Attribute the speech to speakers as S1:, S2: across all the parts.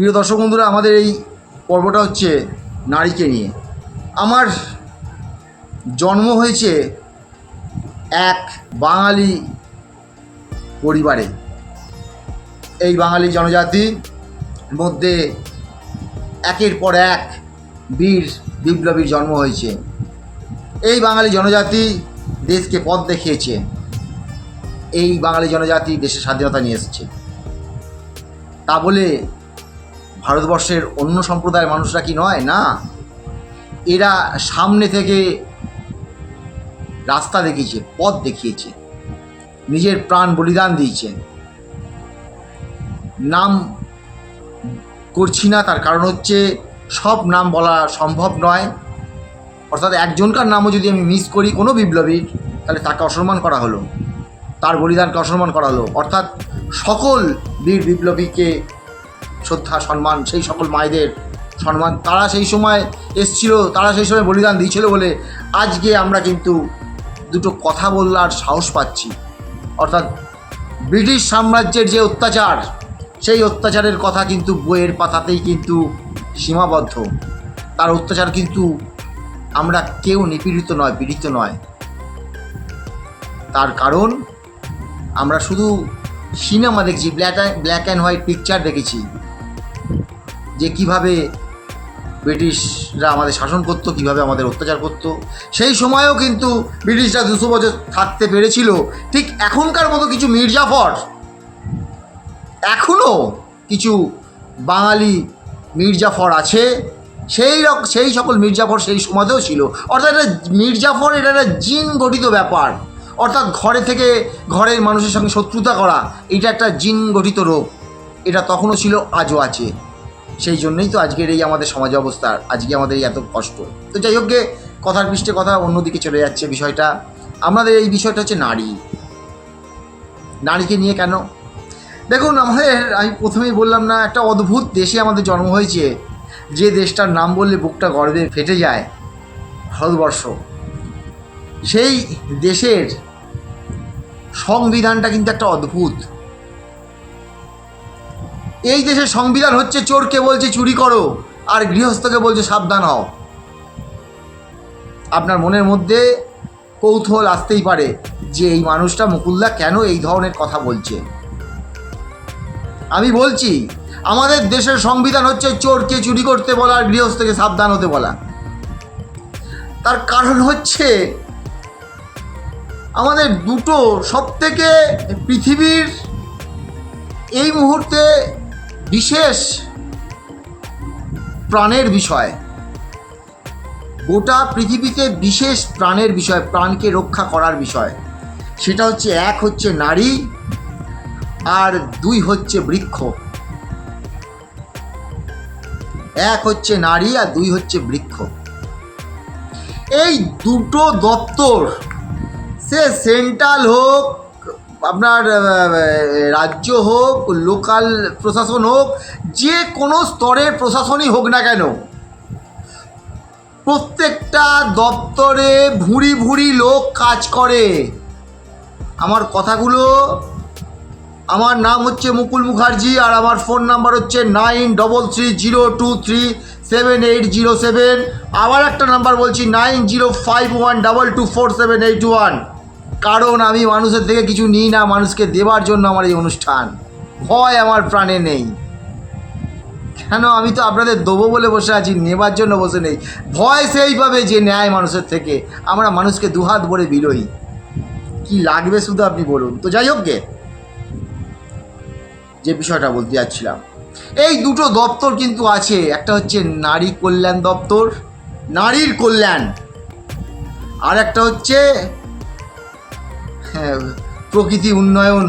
S1: প্রিয় দর্শক বন্ধুরা, আমাদের এই পর্বটা হচ্ছে নারীকে নিয়ে। আমার জন্ম হয়েছে এক বাঙালি পরিবারে। এই বাঙালি জনজাতির মধ্যে একের পর এক বীর বিপ্লবীর জন্ম হয়েছে। এই বাঙালি জনজাতি দেশকে পথ দেখিয়েছে। এই বাঙালি জনজাতি দেশের স্বাধীনতা নিয়ে এসেছে। তা বলে ভারতবর্ষের অন্য সম্প্রদায়ের মানুষরা কি নয়? না। এরা সামনে থেকে রাস্তা দেখিয়েছে, পথ দেখিয়েছে। নিজের প্রাণ বলিদান দিয়েছে। নাম করছি না, তার কারণ হচ্ছে সব নাম বলা সম্ভব নয়। অর্থাৎ একজনকার নামও যদি আমি মিস করি কোনো বিপ্লবীর, তাহলে তাকে অসম্মান করা হলো। তার বলিদানকে অসম্মান করা হলো। অর্থাৎ সকল বীর বিপ্লবীকে শ্রদ্ধা, সম্মান, সেই সকল মায়েদের সম্মান। তারা সেই সময় এসছিল, তারা সেই সময় বলিদান দিয়েছিল বলে আজকে আমরা কিন্তু দুটো কথা বলার সাহস পাচ্ছি। অর্থাৎ ব্রিটিশ সাম্রাজ্যের যে অত্যাচার, সেই অত্যাচারের কথা কিন্তু বইয়ের পাতাতেই কিন্তু সীমাবদ্ধ। তার অত্যাচার কিন্তু আমরা কেউ নিপীড়িত নয়, পীড়িত নয়। তার কারণ আমরা শুধু সিনেমা দেখছি, black black and white picture দেখেছি। যে কীভাবে ব্রিটিশরা আমাদের শাসন করতো, কীভাবে আমাদের অত্যাচার করতো, সেই সময়েও কিন্তু ব্রিটিশরা দুশো বছর থাকতে পেরেছিল। ঠিক এখনকার মতো কিছু মির্জাফর, এখনও কিছু বাঙালি মির্জাফর আছে। সেই রক, সেই সকল মির্জাফর সেই সময়তেও ছিল। অর্থাৎ এটা মির্জাফর, এটা একটা জিন গঠিত ব্যাপার। অর্থাৎ ঘরে থেকে ঘরের মানুষের সঙ্গে শত্রুতা করা, এটা একটা জিন গঠিত রোগ। এটা তখনও ছিল, আজও আছে। সেই জন্যই তো আজকের এই আমাদের সমাজ অবস্থা আজকে আমাদের এই এত কষ্ট। তো যাই হোক গে, কথার পৃষ্ঠে কথা অন্যদিকে চলে যাচ্ছে বিষয়টা। আমাদের এই বিষয়টা হচ্ছে নারী। নারীকে নিয়ে কেন? দেখুন আমাদের আমি প্রথমেই বললাম না একটা অদ্ভুত দেশে আমাদের জন্ম হয়েছে। যে দেশটার নাম বললে বুকটা গর্বে ফেটে যায় ভারতবর্ষ। সেই দেশের সংবিধানটা কিন্তু একটা অদ্ভুত। এই দেশের সংবিধান হচ্ছে চোরকে বলছে চুরি করো, আর গৃহস্থকে বলছে সাবধান হও। আপনার মনের মধ্যে কৌতূহল আসতেই পারে যে এই মানুষটা মুকুল্লা কেন এই ধরনের কথা বলছে। আমি বলছি, আমাদের দেশের সংবিধান হচ্ছে চোরকে চুরি করতে বলা, আর গৃহস্থকে সাবধান হতে বলা। তার কারণ হচ্ছে, আমাদের দুটো সবথেকে পৃথিবীর এই মুহূর্তে বিশেষ প্রাণের বিষয়। গোটা পৃথিবীতে বিশেষ প্রাণের বিষয়, প্রাণকে রক্ষা করার বিষয়। সেটা হচ্ছে এক হচ্ছে নারী, আর দুই হচ্ছে বৃক্ষ। এক হচ্ছে নারী, আর দুই হচ্ছে বৃক্ষ। এই দুটো দপ্তর, সে সেন্ট্রাল হোক আপনার রাজ্য হোক, লোকাল প্রশাসন হোক, যে কোনো স্তরের প্রশাসনই হোক না কেন, প্রত্যেকটা দপ্তরে ভুঁড়ি ভুঁড়ি লোক কাজ করে। আমার কথাগুলো, আমার নাম হচ্ছে মুকুল মুখার্জি আর আমার ফোন নাম্বার হচ্ছে nine double three zero two three seven eight zero seven. আবার একটা নাম্বার বলছি, nine zero five one double two four seven eight one. কারণ আমি মানুষের থেকে কিছু নিই না, মানুষকে দেবার জন্য আমার এই অনুষ্ঠান। ভয় আমার প্রাণে নেই। কেন আমি তো আপনাদের দেবো বলে বসে আছি, নেবার জন্য বসে নেই। ভয় সেইভাবে যে নেয় মানুষের থেকে, আমরা মানুষকে দুহাত ভরে বিলোই। কি লাগবে শুধু আপনি বলুন। তো যাই হোক গে, যে বিষয়টা বলতে যাচ্ছিলাম। এই দুটো দপ্তর কিন্তু আছে। একটা হচ্ছে নারী কল্যাণ দপ্তর, নারীর কল্যাণ। আর একটা হচ্ছে প্রকৃতি উন্নয়ন,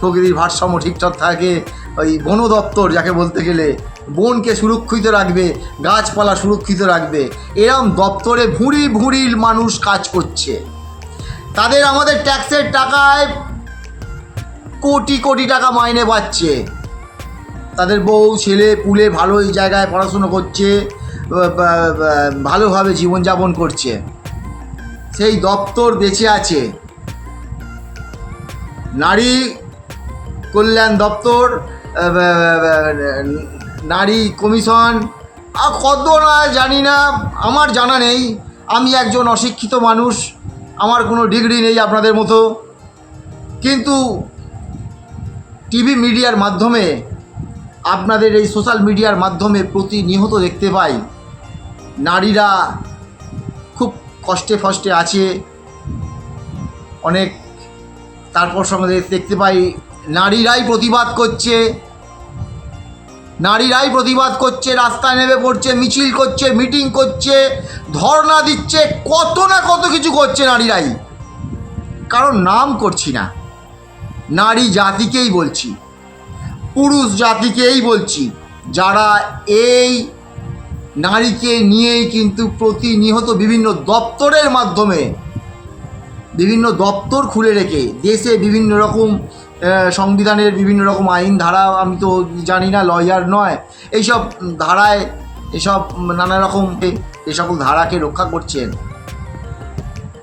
S1: প্রকৃতির ভারসাম্য ঠিকঠাক থাকে, ওই বন দপ্তর যাকে বলতে গেলে, বনকে সুরক্ষিত রাখবে, গাছপালা সুরক্ষিত রাখবে, এরম দপ্তরে ভুঁড়ি ভুঁড়ি মানুষ কাজ করছে। তাদের আমাদের ট্যাক্সের টাকায় কোটি কোটি টাকা মাইনে পাচ্ছে। তাদের বউ, ছেলে, পুলে ভালো জায়গায় পড়াশুনো করছে ভালোভাবে জীবনযাপন করছে। সেই দপ্তর বেঁচে আছে। নারী কল্যাণ দপ্তর নারী কমিশন। আর কত না জানি না, আমার জানা নেই। আমি একজন অশিক্ষিত মানুষ, আমার কোনো ডিগ্রি নেই আপনাদের মতো। কিন্তু টিভি মিডিয়ার মাধ্যমে, আপনাদের এই সোশ্যাল মিডিয়ার মাধ্যমে প্রতিনিয়ত দেখতে পাই। নারীরা খুব কষ্টে ফষ্টে আছে। অনেক তারপর সঙ্গে দেখতে পাই, নারীরাই প্রতিবাদ করছে। নারীরাই প্রতিবাদ করছে, রাস্তায় নেমে পড়ছে, মিছিল করছে, মিটিং করছে, ধর্ণা দিচ্ছে, কত না কত কিছু করছে নারীরাই। কারণ নাম করছি না। নারী জাতিকেই বলছি। পুরুষ জাতিকেই বলছি। যারা এই নারীকে নিয়েই কিন্তু প্রতিনিয়ত বিভিন্ন দপ্তরের মাধ্যমে বিভিন্ন দপ্তর খুলে রেখে দেশে বিভিন্ন রকম সংবিধানের বিভিন্ন রকম আইন ধারা, আমি তো জানি না, লয়ার নয়, এইসব ধারায় এসব নানা রকম এই সকল ধারাকে রক্ষা করছেন।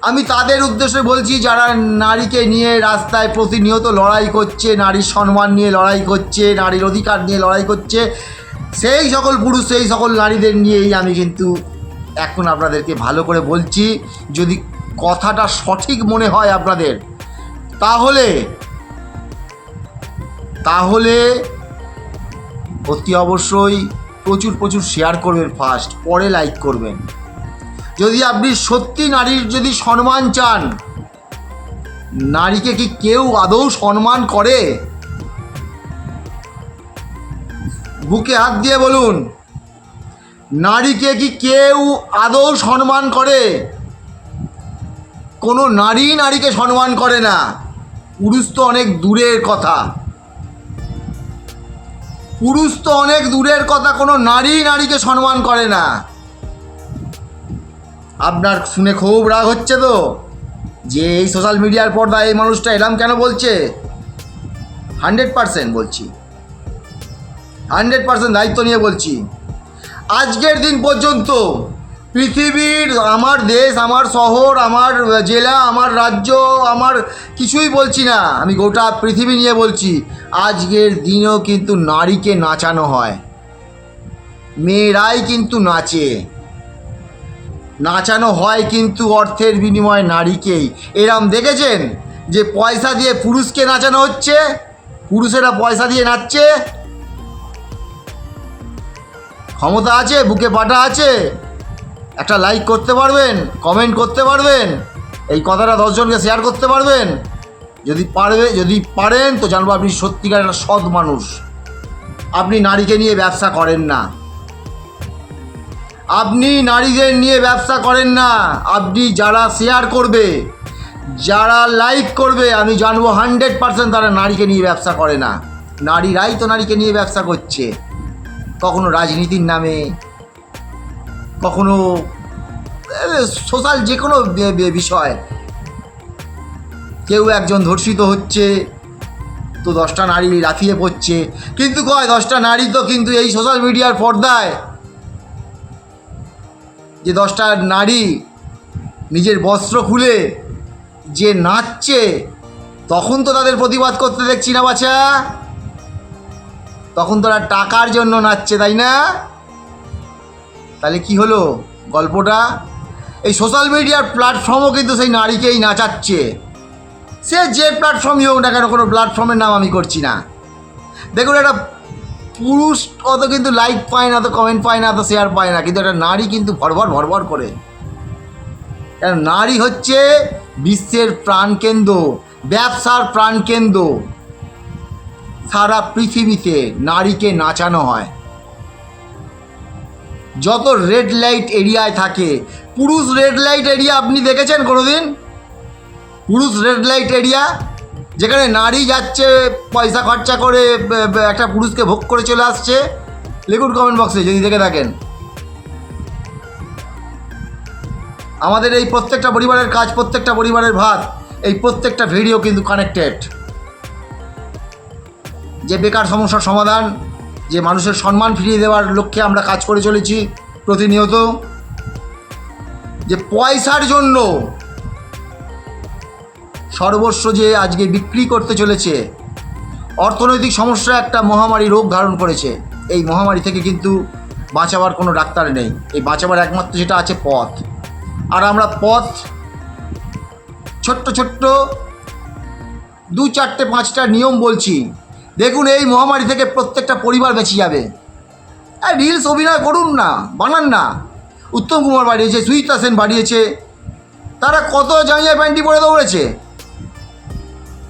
S1: আমি তাদের উদ্দেশ্যে বলছি, যারা নারীকে নিয়ে রাস্তায় প্রতিনিয়ত লড়াই করছে, নারীর সম্মান নিয়ে লড়াই করছে, নারীর অধিকার নিয়ে লড়াই করছে সেই সকল পুরুষ, সেই সকল নারীদের নিয়েই আমি কিন্তু এখন আপনাদেরকে ভালো করে বলছি, যদি কথাটা সঠিক মনে হয় আপনাদের, তাহলে তাহলে অতি অবশ্যই প্রচুর প্রচুর শেয়ার করবেন ফার্স্ট পরে লাইক করবেন। যদি আপনি সত্যি নারীর যদি সম্মান চান, নারীকে কি কেউ আদৌ সম্মান করে? বুকে হাত দিয়ে বলুন, নারীকে কি কেউ আদৌ সম্মান করে? কোনো নারী নারীকে সম্মান করে না। পুরুষ তো অনেক দূরের কথা। পুরুষ তো অনেক দূরের কথা, কোনো নারী নারীকে সম্মান করে না। আপনার শুনে খুব রাগ হচ্ছে তো, যে এই সোশ্যাল মিডিয়ার পর্দায় এই মানুষটা এরম কেন বলছে? হান্ড্রেড পারসেন্ট বলছি। হান্ড্রেড পারসেন্ট দায়িত্ব নিয়ে বলছি। আজকের দিন পর্যন্ত পৃথিবীর আমার দেশ, আমার শহর, আমার জেলা, আমার রাজ্য, আমার কিছুই বলছি না। আমি গোটা পৃথিবী নিয়ে বলছি, আজকের দিনেও কিন্তু নারীকে নাচানো হয়। মেয়েরাই কিন্তু নাচে। নাচানো হয় কিন্তু অর্থের বিনিময়ে নারীকেই। এরম দেখেছেন যে পয়সা দিয়ে পুরুষকে নাচানো হচ্ছে? পুরুষেরা পয়সা দিয়ে নাচছে? ক্ষমতা আছে, বুকে পাটা আছে। একটা লাইক করতে পারবেন কমেন্ট করতে পারবেন, এই কথাটা দশজনকে শেয়ার করতে পারবেন। যদি পারবে, যদি পারেন, তো জানব আপনি সত্যিকার একটা সৎ মানুষ। আপনি নারীকে নিয়ে ব্যবসা করেন না। আপনি নারীদের নিয়ে ব্যবসা করেন না। আপনি যারা শেয়ার করবে, যারা লাইক করবে, আমি জানব হান্ড্রেড পার্সেন্ট তারা নারীকে নিয়ে ব্যবসা করে না। নারীরাই তো নারীকে নিয়ে ব্যবসা করছে। কখনো রাজনীতির নামে, কখনো সোশ্যাল যে কোনো বিষয়। কেউ একজন ধর্ষিত হচ্ছে, তো দশটা নারী লাফিয়ে পড়ছে। কিন্তু কয়, দশটা নারী তো কিন্তু এই সোশ্যাল মিডিয়ার পর্দায়। যে দশটা নারী নিজের বস্ত্র খুলে যে নাচছে, তখন তো তাদের প্রতিবাদ করতে দেখছি না বাচ্চা তখন তোরা টাকার জন্য নাচছে, তাই না? তাহলে কি হলো গল্পটা? এই সোশ্যাল মিডিয়ার প্ল্যাটফর্মও কিন্তু সেই নারীকেই নাচাচ্ছে। সে যে প্ল্যাটফর্মই হোক না কেন, কোনো প্ল্যাটফর্মের নাম আমি করছি না। দেখুন, একটা পুরুষ অত কিন্তু লাইক পায় না তো কমেন্ট পায় না তো শেয়ার পায় না, কিন্তু একটা নারী কিন্তু ভরভর ভরভর করে। নারী হচ্ছে বিশ্বের প্রাণকেন্দ্র, ব্যবসার প্রাণকেন্দ্র। সারা পৃথিবীতে নারীকে নাচানো হয়। যত রেড লাইট এরিয়ায় থাকে, পুরুষ রেড লাইট এরিয়া আপনি দেখেছেন কোনোদিন? পুরুষ রেড লাইট এরিয়া, যেখানে নারী যাচ্ছে, পয়সা খরচা করে একটা পুরুষকে ভোগ করে চলে আসছে। লিখুন কমেন্ট বক্সে যদি দেখে থাকেন। আমাদের এই প্রত্যেকটা পরিবারের কাজ, প্রত্যেকটা পরিবারের ভাত, এই প্রত্যেকটা ভিডিও কিন্তু কানেক্টেড যে বেকার সমস্যার সমাধান, যে মানুষের সম্মান ফিরিয়ে দেওয়ার লক্ষ্যে আমরা কাজ করে চলেছি প্রতিনিয়ত, যে পয়সার জন্য সর্বস্ব যে আজকে বিক্রি করতে চলেছে, অর্থনৈতিক সমস্যা একটা মহামারী রোগ ধারণ করেছে। এই মহামারী থেকে কিন্তু বাঁচাবার কোনো ডাক্তার নেই। এই বাঁচাবার একমাত্র যেটা আছে পথ। আর আমরা পথ ছোট্ট ছোট্ট দু চারটে পাঁচটা নিয়ম বলছি। দেখুন এই মহামারী থেকে প্রত্যেকটা পরিবার বেঁচে যাবে। আর রিলস অভিনয় করুন না, বানান না। উত্তম কুমার বাড়িয়েছে সুইতা সেন বাড়িয়েছে। তারা কত জাঙ্গিয়া প্যান্টি পরে দৌড়েছে।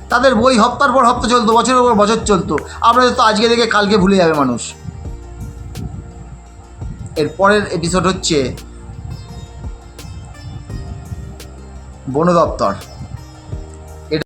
S1: তাদের বই হপ্তার পর হপ্তা চলতো, বছরের পর বছর চলতো। আপনাদের তো আজকে দেখে কালকে ভুলে যাবে মানুষ। এর পরের এপিসোড হচ্ছে বন দপ্তর